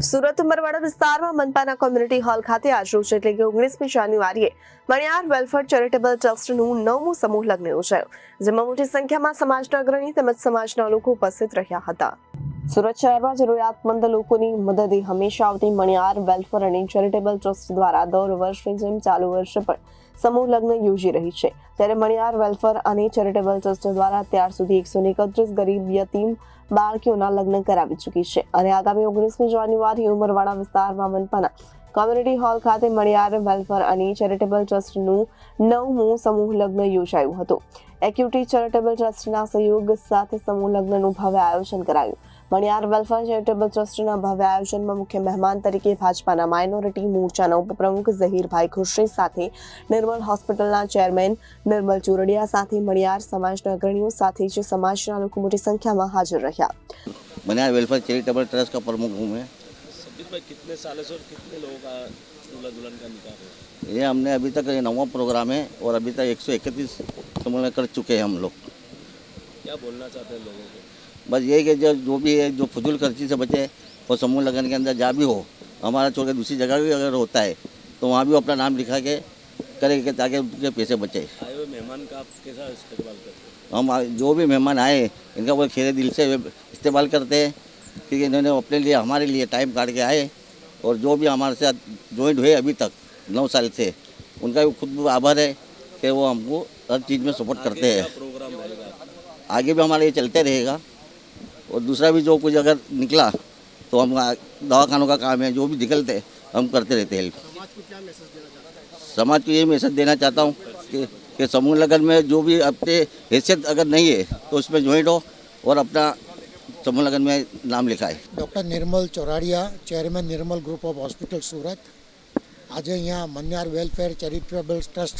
સુરત ઉમરવાડા વિસ્તારમાં મનપાના community hall ખાતે આજરોજ એટલે કે ઓગણીસમી જાન્યુઆરીએ મણિયાર વેલફેર ચેરિટેબલ ટ્રસ્ટનું નવમું સમૂહ લગ્ન યોજાયું જેમાં મોટી સંખ્યામાં સમાજના અગ્રણી તેમજ સમાજના લોકો ઉપસ્થિત રહ્યા હતા. સુરત શહેરમાં જરૂરિયાતમંદ લોકોની મદદે હંમેશા આવતી મણિયાર, વેલફેર અને ચેરિટેબલ ટ્રસ્ટ દ્વારા દર વર્ષની જેમ ચાલુ વર્ષે પણ સમૂહ લગ્ન યોજી રહી છે. ત્યારે મણિયાર, વેલફેર અને ચેરિટેબલ ટ્રસ્ટ દ્વારા અત્યાર સુધી એકસો એકત્રીસ ગરીબ યતીમ બાળકીઓના લગ્ન કરાવી ચૂકી છે અને આગામી ઓગણીસમી જાન્યુઆરી ઉમરવાડા વિસ્તારમાં મનપાના કોમ્યુનિટી હોલ ખાતે મણિયાર, વેલફેર અને ચેરિટેબલ ટ્રસ્ટનું નવમું સમૂહ લગ્ન યોજાયું હતું. એક્યુટી ચેરિટેબલ ટ્રસ્ટના સહયોગ સાથે સમૂહ લગ્નનું ભવ્ય આયોજન કરાયું. મણિયાર વેલફેર ચેરિટેબલ ટ્રસ્ટના ભવ્ય આયોજનમાં મુખ્ય મહેમાન તરીકે ભાજપાના માઇનોરિટી મોરચાના ઉપપ્રમુખ ઝહીરભાઈ ખુરશી સાથે નિર્મલ હોસ્પિટલના ચેરમેન નિર્મલ ચુરડિયા સાથે મણિયાર સમાજના અગ્રણીઓ સાથે જ સમાજના લોકો મોટી સંખ્યામાં હાજર રહ્યા मनियार वेलफेयर चैरिटेबल ट्रस्ट का प्रमुख हूँ मैं संबित भाई कितने सालों से और कितने लोगों का दूल्हा दुल्हन का निकाह है ये हमने अभी तक ये नवा प्रोग्राम है और अभी तक एक सौ इकतीस समूह कर चुके हैं हम लोग क्या बोलना चाहते हैं लोगों को बस यही कि जो जो भी है जो फजूल खर्ची से बचे वो समूह लगन के अंदर जहाँ भी हो हमारा छोड़ के दूसरी जगह भी अगर होता है तो वहाँ भी अपना नाम लिखा के करेंगे ताकि उनके पैसे बचे। आए हुए मेहमान का आप कैसा इस्तेमाल करते हैं? हम जो भी मेहमान आए इनका वो खेरे दिल से इस्तेमाल करते हैं क्योंकि इन्होंने अपने लिए हमारे लिए टाइम काट के आए और जो भी हमारे साथ ज्वाइंट हुए अभी तक नौ साल से उनका भी खुद आभार है कि वो हमको हर चीज़ में सपोर्ट करते हैं? आगे भी हमारे ये चलते रहेगा। और दूसरा भी जो कुछ अगर निकला तो हम आ- दवाखानों का काम है जो भी निकलते हैं, हम करते रहते हैं हेल्प समाज को ये मैसेज देना चाहता हूँ कि, कि समूह लगन में जो भी अपने हैसियत अगर नहीं है तो उसमें ज्वाइंट हो और अपना समूह लगन में नाम लिखाए doctor Nirmal Choradiya chairman Nirmal group of hospital Surat આજે અહીંયા મન્યાર વેલફેર ચેરિટેબલ ટ્રસ્ટ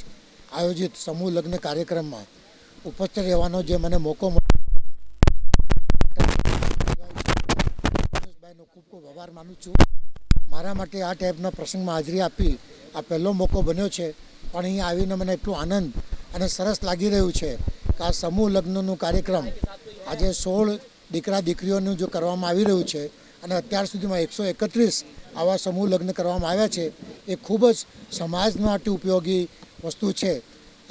આયોજિત સમૂહ લગ્ન કાર્યક્રમમાં ઉપસ્થિત રહેવાનો જે મને મોકો મળ્યો આભાર માનું છું. મારા માટે આ ટાઈપના પ્રસંગમાં હાજરી આપી આ પહેલો મોકો બન્યો છે. પણ અહીંયા આવીને મને એટલું આનંદ અને સરસ લાગી રહ્યું છે કે આ સમૂહ લગ્નનું કાર્યક્રમ આજે સોળ દીકરા દીકરીઓનું જો કરવામાં આવી રહ્યું છે અને અત્યાર સુધીમાં એકસો એકત્રીસ આવા સમૂહ લગ્ન કરવામાં આવ્યા છે, એ ખૂબ જ સમાજ માટે ઉપયોગી વસ્તુ છે.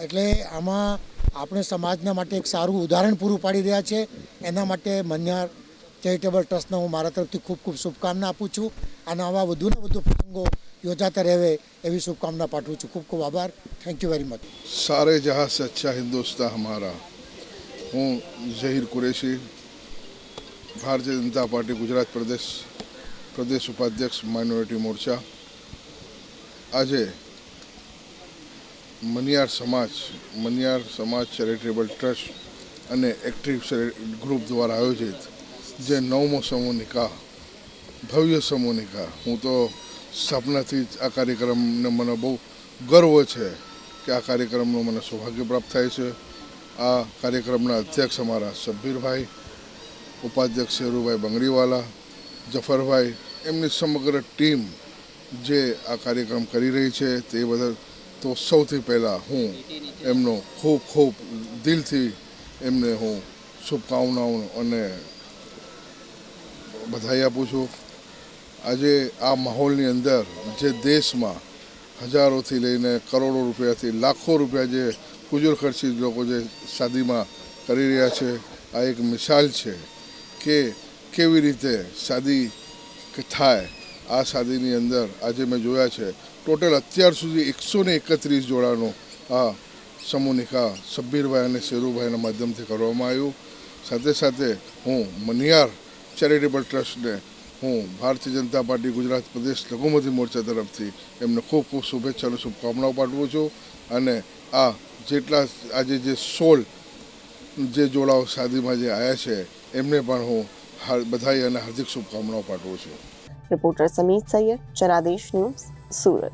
એટલે આમાં આપણે સમાજના માટે એક સારું ઉદાહરણ પૂરું પાડી રહ્યા છે. એના માટે મન્યાર ચેરિટેબલ ટ્રસ્ટને હું મારા તરફથી ખૂબ ખૂબ શુભકામના આપું છું અને આવા વધુને વધુ પ્રસંગો યોજાતા રહે એવી શુભકામના પાઠવું છું. ખૂબ ખૂબ આભાર. થેન્ક યુ વેરી મચ સારે જહાં સચ્ચા હિન્દોસ્તા અમારા હું ઝહીર કુરેશી, ભારતીય જનતા પાર્ટી, ગુજરાત પ્રદેશ પ્રદેશ ઉપાધ્યક્ષ માઇનોરિટી મોરચા. આજે મનિયાર સમાજ મનિયાર સમાજ ચેરિટેબલ ટ્રસ્ટ અને એક્ટિવ ગ્રુપ દ્વારા આયોજિત જે નવમો સમૂહ નિકાહ ભવ્ય સમૂહ નિકાહ હું તો સ્થાપનાથી જ આ કાર્યક્રમને મને બહુ ગર્વ છે કે આ કાર્યક્રમનું મને સૌભાગ્ય પ્રાપ્ત થાય છે. આ કાર્યક્રમના અધ્યક્ષ અમારા સબ્બીરભાઈ ઉપાધ્યક્ષ શેરુભાઈ બંગડીવાલા, જફરભાઈ, એમની સમગ્ર ટીમ જે આ કાર્યક્રમ કરી રહી છે તે બદલ તો સૌથી પહેલાં હું એમનો ખૂબ ખૂબ દિલથી એમને હું શુભકામનાઓ અને બધાઈ આપું છું. આજે આ માહોલની અંદર જે દેશમાં હજારોથી લઈને કરોડો રૂપિયાથી લાખો રૂપિયા જે કુજુર ખર્ચી લોકો જે શાદીમાં કરી રહ્યા છે, આ એક મિસાલ છે કે કેવી રીતે શાદી થાય. આ શાદીની અંદર આજે મેં જોયા છે, ટોટલ અત્યાર સુધી એકસો ને એકત્રીસ જોડાનું આ સમૂહ નિકાહ સબ્બીરભાઈ અને શેરુભાઈના માધ્યમથી કરવામાં આવ્યું. સાથે સાથે હું મનિયાર ચેરિટેબલ ટ્રસ્ટને હું ભારતીય જનતા પાર્ટી ગુજરાત પ્રદેશ લઘુમતી મોરચા તરફથી એમને ખૂબ ખૂબ શુભેચ્છા અને શુભકામનાઓ પાઠવું છું અને આ જેટલા આજે જે સોળ જે જોડાઓ શાદીમાં જે આવ્યા છે, એમને પણ હું બધાએ અને હાર્દિક શુભકામનાઓ પાઠવું છું. Reporter Samir Sayyed, Janadesh news, Surat.